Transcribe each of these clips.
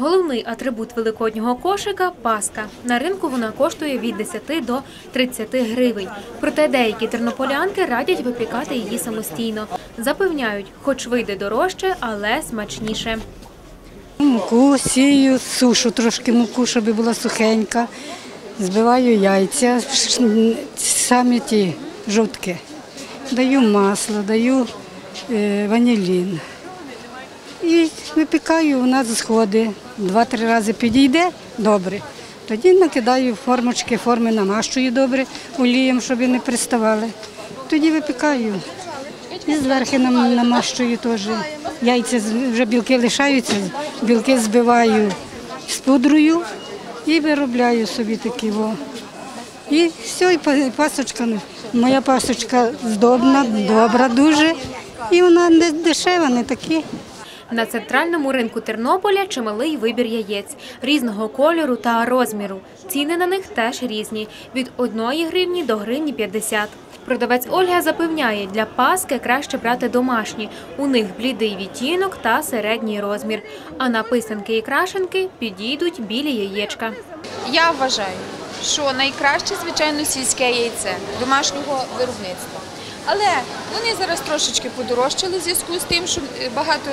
Головний атрибут великоднього кошика паска. На ринку вона коштує від 10 до 30 гривень. Проте деякі тернополянки радять випікати її самостійно. Запевняють, хоч вийде дорожче, але смачніше. Муку сію, сушу трошки муку, щоб була сухенька. Збиваю яйця, самі ті жовтки. Даю масло, даю е, ванілін. І випікаю, у нас сходи. Два-три рази підійде добре. Тоді накидаю формочки, форми намащую добре олієм, щоб не приставали. Тоді випікаю. І зверху намащую теж. Яйця вже білки лишаються, білки збиваю з пудрою і виробляю собі такі. Во. І все, і пасочка. Моя пасочка здобна, добра дуже. І вона не дешева, не такі. На центральному ринку Тернополя чималий вибір яєць різного кольору та розміру. Ціни на них теж різні від 1 гривні до гривні 50. Продавець Ольга запевняє, для паски краще брати домашні. У них блідий відтінок та середній розмір. А на писанки і крашенки підійдуть білі яєчка. Я вважаю, що найкраще, звичайно, сільське яйце домашнього виробництва. Але вони зараз трошечки подорожчали в зв'язку з тим, що е, багато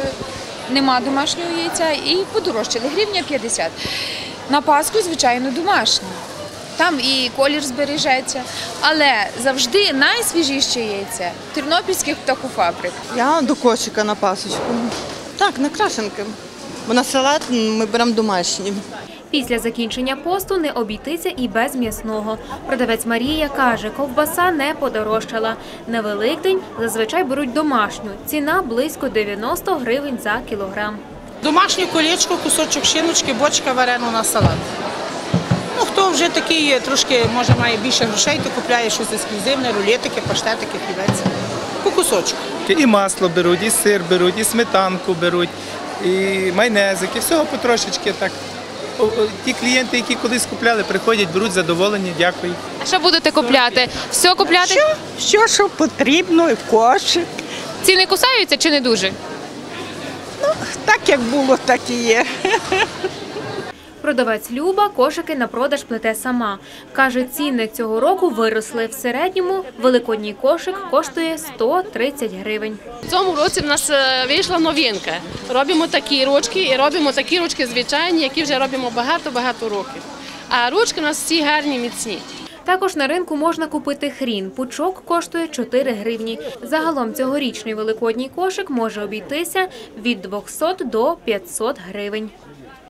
нема домашнього яйця і подорожчали. Гривня 50. На Пасху, звичайно, домашнє. Там і колір збережеться, але завжди найсвіжіше яйце тернопільських птахофабрик. Я до кошика на пасочку. Так, на крашенки. Бо на салат ми беремо домашні. Після закінчення посту не обійтися і без м'ясного. Продавець Марія каже, ковбаса не подорожчала. На Великдень зазвичай беруть домашню. Ціна близько 90 гривень за кілограм. Домашнє колечко, кусочок шиночки, бочка варену на салат. Ну, хто вже такий трошки, може, має більше грошей, то купляє щось ексклюзивне, рулетики, паштетики, хлібець. По кусочку. І масло беруть, і сир беруть, і сметанку беруть, і майонезики, всього потрошечки так. Ті клієнти, які колись купляли, приходять, беруть задоволені, дякую. А що будете купляти? Все купляти? Що, що потрібно, і кошик. Ціни кусаються чи не дуже? Ну, Так як було, так і є. Продавець Люба кошики на продаж плете сама. Каже, ціни цього року виросли. В середньому великодній кошик коштує 130 гривень. В цьому році в нас е, вийшла новинка. Робимо такі ручки і робимо такі ручки звичайні, які вже робимо багато-багато років. А ручки у нас всі гарні, міцні. Також на ринку можна купити хрін. Пучок коштує 4 гривні. Загалом цьогорічний великодній кошик може обійтися від 200 до 500 гривень.